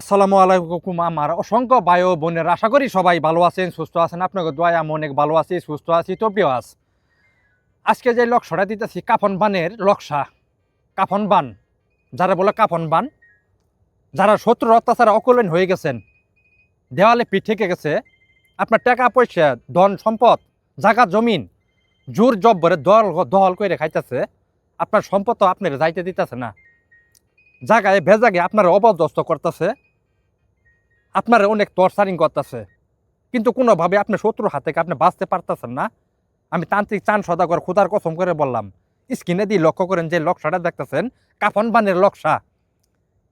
আসসালামু আলাইকুম আমার অসংখ্য ও বোনের। আশা করি সবাই ভালো আছেন, সুস্থ আছেন। আপনাকে দোয়ায় আমি অনেক ভালো আছি, সুস্থ আছি। তো আস আজকে যে লক্ষ্যটা দিতেছি, কাফন বানের লক্ষ্যা কাফন বান, যারা বলে কাফন বান, যারা শত্রুর অত্যাচারে অকলেন হয়ে গেছেন, দেওয়ালে পিঠ থেকে গেছে, আপনার টাকা, পয়সা, ধন, সম্পদ জাগা জমিন, জোর জব্বরে দল দহল করে খাইতেছে। আপনার সম্পদ তো আপনার যাইতে দিতেছে না। জায়গায়, ভেজাগে আপনার অবদস্ত করতেছে। আপনার অনেক টর্চারিং করতেছে। কিন্তু কোনোভাবে আপনি শত্রুর হাত আপনি বাঁচতে পারতেছেন না। আমি তান্ত্রিক চান সদাগর খুদার কসম করে বললাম স্ক্রিনে দিয়ে লক্ষ্য করেন যে লক্ষ্যটা দেখতেছেন, কাফন বানের লক্ষ্যা।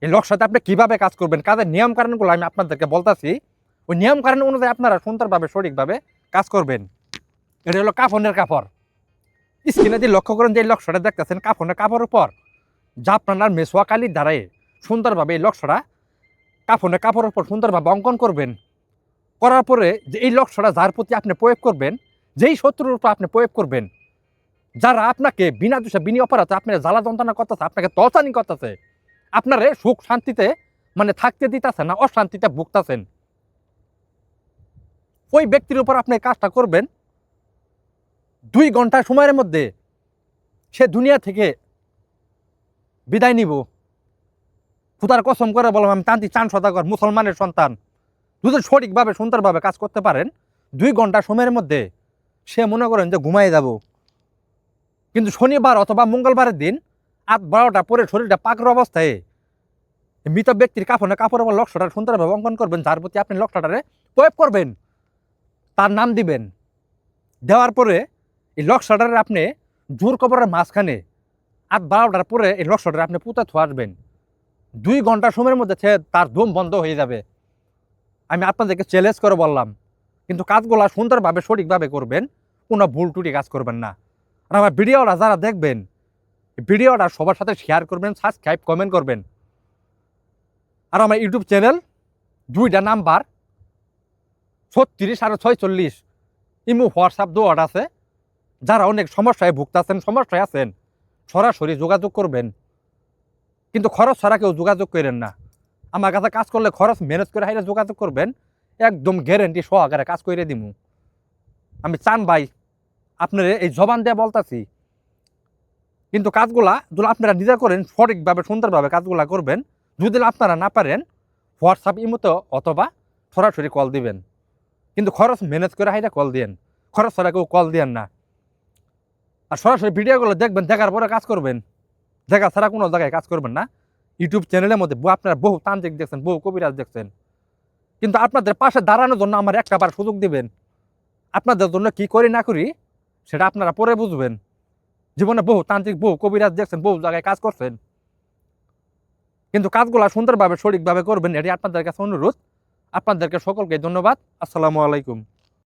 এই লক্ষ্যতে আপনি কীভাবে কাজ করবেন? কাজের নিয়ম কারণগুলো আমি আপনাদেরকে বলতেছি। ওই নিয়ম কারণ অনুযায়ী আপনারা সুন্দরভাবে, সঠিকভাবে কাজ করবেন। এটা হলো কাফনের কাপড় স্ক্রিনে দিয়ে লক্ষ্য করেন যে এই লক্ষ্যটা দেখতেছেন, কাফনের কাপড়ের উপর যা আপনার মেসোয়া কালির দ্বারাই সুন্দরভাবে এই লক্ষ্যটা কাফনের কাপড়ের উপর সুন্দরভাবে অঙ্কন করবেন। করার পরে যে এই লক্ষ্যটা যার প্রতি আপনি প্রয়োগ করবেন, যেই শত্রুর উপর আপনি প্রয়োগ করবেন, যারা আপনাকে বিনা দোষে, বিনি অপরাধে আপনার জ্বালা যন্ত্রণা করতেছে, আপনাকে তলচানি করতেছে, আপনারে সুখ শান্তিতে মানে থাকতে দিতেছে না, অশান্তিতে ভুগতেছেন। ওই ব্যক্তির উপর আপনি কাজটা করবেন দুই ঘণ্টা সময়ের মধ্যে সে দুনিয়া থেকে বিদায় নিব। খুদার কসম করে বললাম, আমি তান্ত্রিক, চান সদাগর, মুসলমানের সন্তান। যদি সঠিকভাবে, সুন্দরভাবে কাজ করতে পারেন। দুই ঘণ্টা সময়ের মধ্যে সে মনে করেন যে ঘুমাই যাব। কিন্তু শনিবার অথবা মঙ্গলবারের দিন আট বারোটা পরে শরীরটা পাকর অবস্থায় মৃত ব্যক্তির কাপড়ে কাপড় বা লক্ষ্যটা সুন্দরভাবে অঙ্কন করবেন। যার প্রতি আপনি লক্ষ্যটারে প্রয়োগ করবেন, তার নাম দিবেন। দেওয়ার পরে এই লক লক্ষ্যটারে আপনি জোর কবরের মাঝখানে আট বারোটার পরে এই লক লক্ষ্যটারে আপনি পুঁতে থুয়ে আসবেন। দুই ঘণ্টা সময়ের মধ্যে সে তার দম বন্ধ হয়ে যাবে। আমি আপনাদেরকে চ্যালেঞ্জ করে বললাম, কিন্তু কাজগুলো সুন্দরভাবে সঠিকভাবে করবেন, কোনো ভুল টুটি কাজ করবেন না। আর আমার ভিডিওটা যারা দেখবেন ভিডিওটা সবার সাথে শেয়ার করবেন সাবস্ক্রাইব কমেন্ট করবেন। আর আমার ইউটিউব চ্যানেল দুইটা নাম্বার ছত্রিশ আর ছয়চল্লিশ। ইমো হোয়াটসঅ্যাপ দোয়াট আছে। যারা অনেক সমস্যায় ভুগতেছেন, সমস্যায় আছেন, সরাসরি যোগাযোগ করবেন। কিন্তু খরচ ছাড়া কেউ যোগাযোগ করেন না। আমার কাছে কাজ করলে খরচ ম্যানেজ করে হাইলে যোগাযোগ করবেন, একদম গ্যারেন্টি সহকারে কাজ করে দিমু আমি চান ভাই, আপনার এই জবান দিয়ে বলতাছি, কিন্তু কাজগুলা যদি আপনারা নিজে করেন, সঠিকভাবে, সুন্দরভাবে কাজগুলা করবেন, যদি আপনারা না পারেন হোয়াটসঅ্যাপ ইমোতে অথবা সরাসরি কল দিবেন। কিন্তু খরচ ম্যানেজ করে হাইলে কল দিয়েন। খরচ ছাড়া কেউ কল দিয়েন না। আর সরাসরি ভিডিওগুলো দেখবেন, দেখার পরে কাজ করবেন। দেখা ছাড়া কোনো জায়গায় কাজ করবেন না। ইউটিউব চ্যানেলের মধ্যে আপনারা বহু তান্ত্রিক দেখছেন, বহু কবিরাজ দেখছেন। কিন্তু আপনাদের পাশে দাঁড়ানোর জন্য আমার একটা বার সুযোগ দিবেন। আপনাদের জন্য কি করি না করি, সেটা আপনারা পরে বুঝবেন। জীবনে বহু তান্ত্রিক, বহু কবিরাজ দেখছেন, বহু জায়গায় কাজ করছেন। কিন্তু কাজগুলা সুন্দরভাবে, সঠিকভাবে করবেন এটি আপনাদের কাছে অনুরোধ। আপনাদেরকে সকলকে ধন্যবাদ। আসসালামু আলাইকুম।